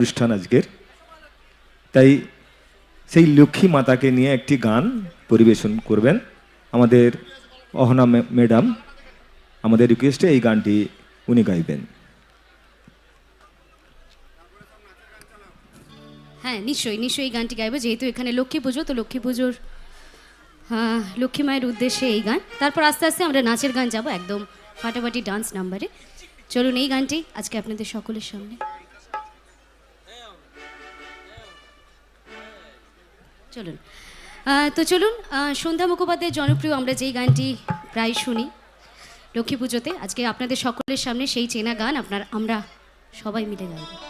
অনুষ্ঠান আজকের। তাই সেই লক্ষ্মী মাতাকে নিয়ে একটি গান পরিবেশন করবেন আমাদের অহনা ম্যাডাম। আমাদের রিকোয়েস্টে এই গানটি উনি গাইবেন। হ্যাঁ নিশ্চয়ই নিশ্চয়ই এই গানটি গাইবো। যেহেতু এখানে লক্ষ্মী পুজো, তো লক্ষ্মী পুজোর লক্ষ্মী মায়ের উদ্দেশ্যে এই গান। তারপর আস্তে আস্তে আমরা নাচের গান যাব একদম ফাটাফাটি ডান্স নাম্বারে চলুন এই গানটি আজকে আপনাদের সকলের সামনে। চলুন। তো চলুন সন্ধ্যা মুখোপাধ্যায়ের জনপ্রিয় আমরা যেই গানটি প্রায় শুনি, লক্ষ্মী পুজোতে, আজকে আপনাদের সকলের সামনে সেই চেনা গান, আপনার, আমরা সবাই মিলে গাইব।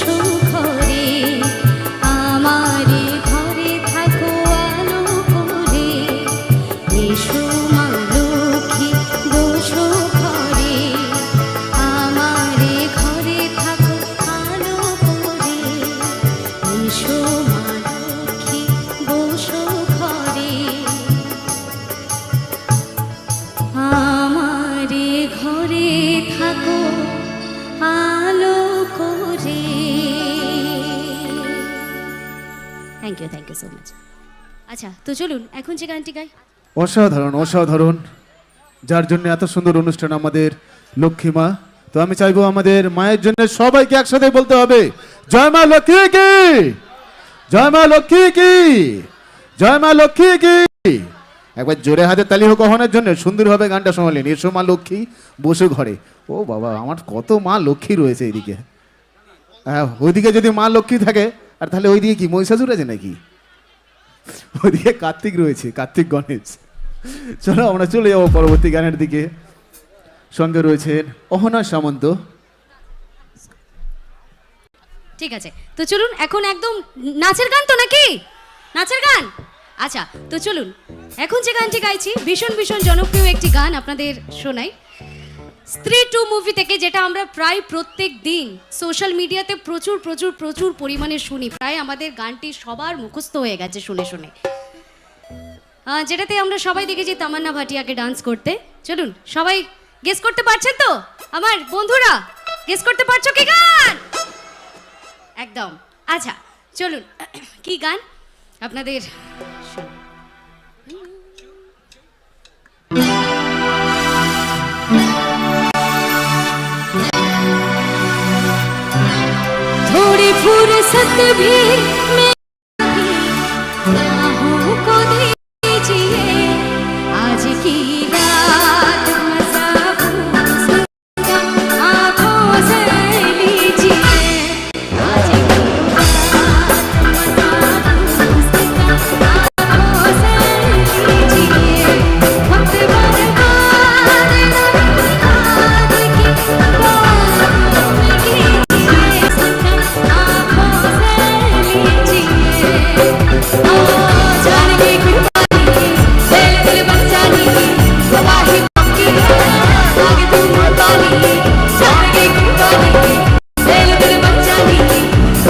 বসো thank you thank you so much আচ্ছা তো চলুন, এখন যে গানটি গাই। অসাধারণ অসাধারণ। যার জন্য এত সুন্দর অনুষ্ঠান আমাদের লক্ষ্মীমা তো আমি চাইব আমাদের মায়ের জন্য সবাইকে একসাথে বলতে হবে, জয় মা লক্ষ্মী কি? জয় মা লক্ষ্মী কি? জয় মা লক্ষ্মী কি? একবার জোরে হাতে তালি হোক কখনের জন্য সুন্দরভাবে গানটা শোনালেন এসো মা লক্ষ্মী, বসে ঘরে। ও বাবা, আমার কত মা লক্ষ্মী রয়েছে এইদিকে হ্যাঁ ওইদিকে যদি মা লক্ষ্মী থাকে আর তাহলে ওই ওইদিকে কি, মহিষাসুর আছে নাকি? ওইদিকে কার্তিক রয়েছে, কার্তিক গণেশ। চলো আমরা চলে যাব পরবর্তী গানের দিকে। সঙ্গে রয়েছেন অহনা সামন্ত। ঠিক আছে, তো চলুন এখন একদম নাচের গান তো নাকি? নাচের গান? আচ্ছা তো চলুন, এখন যে গানটি গাইছি, ভীষণ ভীষণ জনপ্রিয় একটি গান আপনাদের শোনাই। স্ত্রী টু মুভি থেকে, যেটা আমরা প্রায় প্রত্যেক দিন সোশ্যাল মিডিয়াতে প্রচুর প্রচুর প্রচুর পরিমাণে শুনি। প্রায় আমাদের গানটি সবার মুখস্থ হয়ে গেছে শুনে শুনে। যেটাতে আমরা সবাই দেখেছি তামান্না ভাটিয়াকে ডান্স করতে। চলুন, সবাই গেস করতে পারছেন তো? আমার বন্ধুরা গেস করতে পারছ কি গান? একদম। আচ্ছা চলুন, কি গান? আপনাদের फुर्सत भी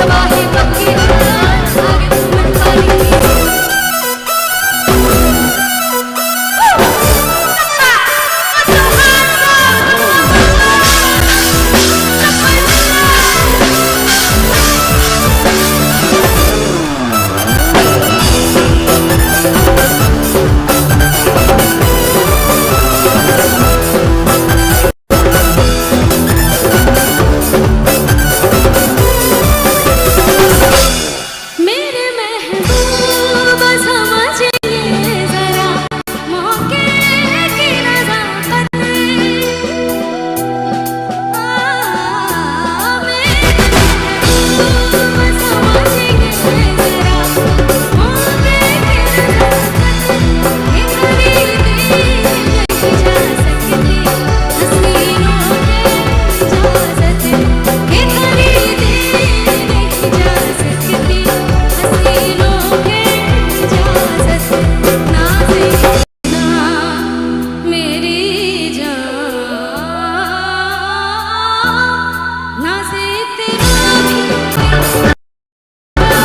समाहि पक्षी